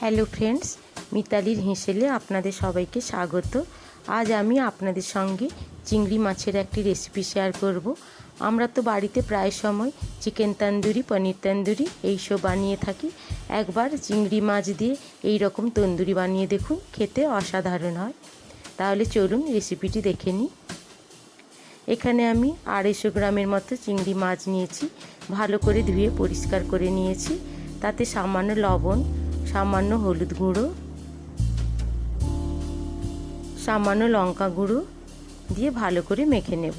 Hello friends, মিতালির হেঁসেলে আপনাদের সবাইকে স্বাগত। আজ আমি আপনাদের সঙ্গে চিংড়ি মাছের একটি রেসিপি শেয়ার করব। আমরা তো বাড়িতে প্রায় সময় চিকেন তন্দুরি, পনির তন্দুরি এইসব বানিয়ে থাকি। একবার চিংড়ি মাছ দিয়ে এই রকম তন্দুরি বানিয়ে দেখুন, খেতে অসাধারণ হয়। তাহলে চলুন রেসিপিটি দেখে নিই। এখানে আমি আড়াইশো গ্রামের মতো চিংড়ি মাছ নিয়েছি। ভালো করে ধুয়ে পরিষ্কার করে নিয়েছি। তাতে সামান্য লবণ সামান্য হলুদ গুঁড়ো, সামান্য লঙ্কা গুঁড়ো দিয়ে ভালো করে মেখে নেব।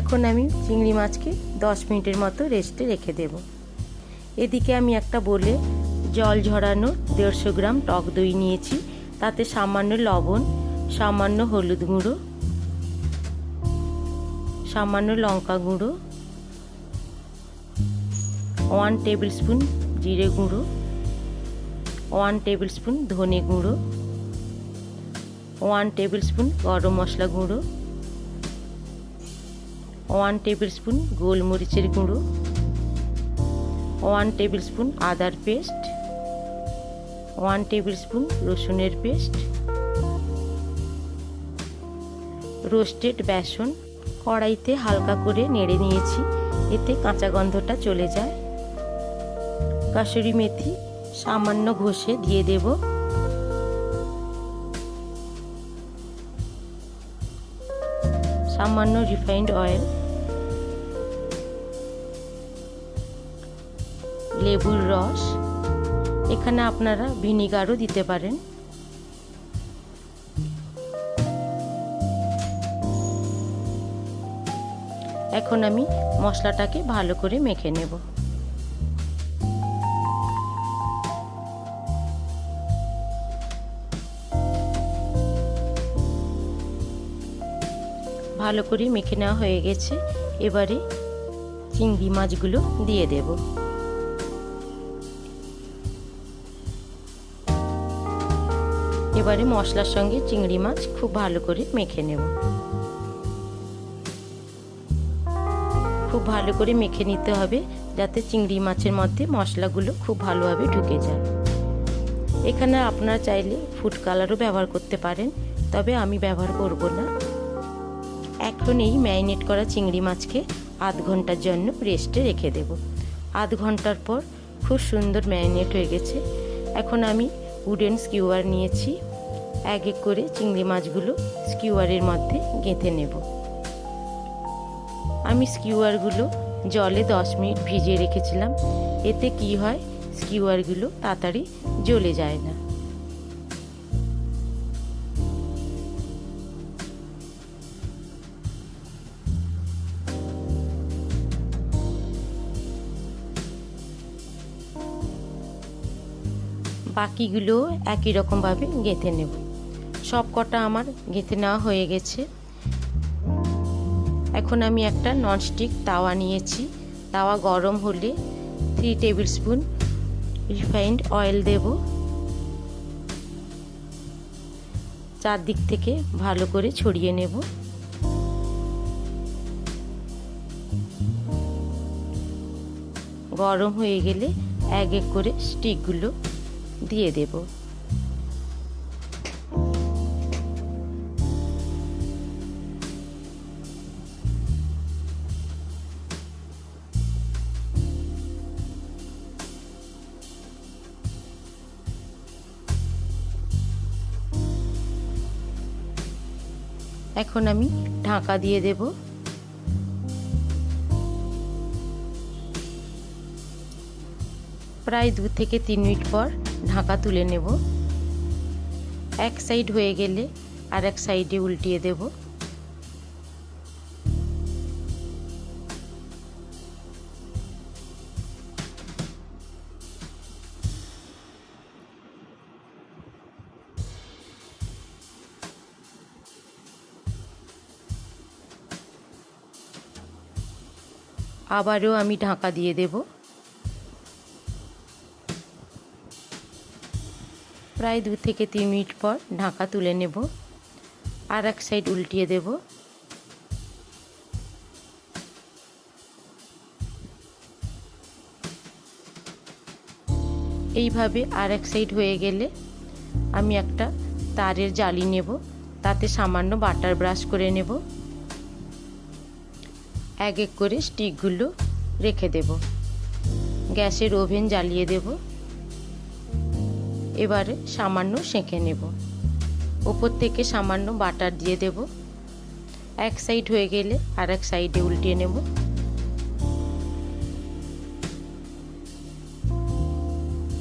এখন আমি চিংড়ি মাছকে দশ মিনিটের মতো রেস্টে রেখে দেব। এদিকে আমি একটা বলে জল ঝরানো দেড়শো গ্রাম টক দই নিয়েছি, তাতে সামান্য লবণ, সামান্য হলুদ গুঁড়ো সামান্য লঙ্কা গুঁড়ো ওয়ান টেবিল স্পুন জিরে গুঁড়ো ওয়ান টেবিল স্পুন ধনে গুঁড়ো ওয়ান টেবিল স্পুন গরম মশলা গুঁড়ো ওয়ান টেবিল স্পুন গোলমরিচের গুঁড়ো ওয়ান টেবিল স্পুন আদার পেস্ট ওয়ান টেবিল স্পুন রসুনের পেস্ট রোস্টেড বেসন কড়াইতে হালকা করে নেড়ে নিয়েছি। এতে কাঁচা গন্ধটা চলে যায়। কাসুরি মেথি সামান্য ঘষে দিয়ে দেব। সামান্য রিফাইন্ড অয়েল। লেবুর রস। এখানে আপনারা ভিনিগারও দিতে পারেন। এখন আমি মশলাটাকে ভালো করে মেখে নেব। ভালো করে মেখে নেওয়া হয়ে গেছে। এবারে চিংড়ি মাছগুলো দিয়ে দেব। এবারে মশলার সঙ্গে চিংড়ি মাছ খুব ভালো করে মেখে নেব। খুব ভালো করে মেখে নিতে হবে, যাতে চিংড়ি মাছের মধ্যে মশলাগুলো খুব ভালোভাবে ঢুকে যায়। এখানে আপনারা চাইলে ফুড কালারও ব্যবহার করতে পারেন, তবে আমি ব্যবহার করব না। এখন এই ম্যারিনেট করা চিংড়ি মাছকে আধ ঘণ্টার জন্য রেস্টে রেখে দেব। আধ ঘণ্টার পর খুব সুন্দর ম্যারিনেট হয়ে গেছে। এখন আমি উডেন স্কিউয়ার নিয়েছি, এক এক করে চিংড়ি মাছগুলো স্কিউয়ারের মধ্যে গেঁথে নেব। আমি স্কিউয়ারগুলো জলে দশ মিনিট ভিজিয়ে রেখেছিলাম। এতে কি হয়? স্কিউয়ারগুলো তাড়াতাড়ি জ্বলে যায় না। বাকিগুলো একই রকমভাবে গেঁথে নেব। সব কটা আমার গেঁথে নেওয়া হয়ে গেছে। এখন আমি একটা ননস্টিক তাওয়া নিয়েছি। তাওয়া গরম হলে three table spoon refined oil দেব। চারদিক থেকে ভালো করে ছড়িয়ে নেব। গরম হয়ে গেলে এক এক করে স্টিকগুলো দিয়ে দেব। এখন আমি ঢাকা দিয়ে দেব। প্রায় দু থেকে তিন মিনিট পর ঢাকা তুলে নেব। এক সাইড হয়ে গেলে আর এক সাইডে উল্টিয়ে দেব। আবারও আমি ঢাকা দিয়ে দেব। প্রায় দু থেকে তিন মিনিট পর ঢাকা তুলে নেব। আর এক সাইড উল্টিয়ে দেব। এইভাবে আর এক সাইড হয়ে গেলে আমি একটা তারের জালি নেব। তাতে সামান্য বাটার ব্রাশ করে নেব। এক এক করে স্টিকগুলো রেখে দেব। গ্যাসের ওভেন জ্বালিয়ে দেব। এবারে সামান্য সেঁকে নেব। ওপর থেকে সামান্য বাটার দিয়ে দেব। এক সাইড হয়ে গেলে আর এক সাইডে উল্টিয়ে নেব।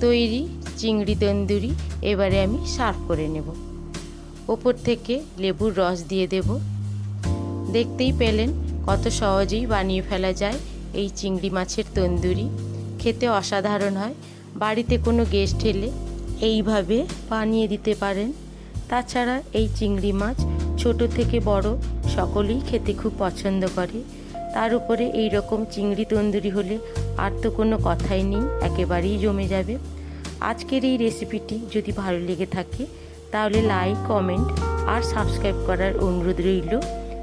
তৈরি চিংড়ি তন্দুরি এবারে আমি সার্ভ করে নেব। ওপর থেকে লেবুর রস দিয়ে দেব। দেখতেই পেলেন কত সহজেই বানিয়ে ফেলা যায় এই চিংড়ি মাছের তন্দুরি। খেতে অসাধারণ হয়। বাড়িতে কোনো গেস্ট এলে এইভাবে বানিয়ে দিতে পারেন। তাছাড়া এই চিংড়ি মাছ ছোট থেকে বড় সকলেই খেতে খুব পছন্দ করে। তার উপরে এই রকম চিংড়ি তন্দুরি হলে আর তো কোনো কথাই নেই, একেবারেই জমে যাবে। আজকের এই রেসিপিটি যদি ভালো লেগে থাকে, তাহলে লাইক কমেন্ট আর সাবস্ক্রাইব করার অনুরোধ রইল।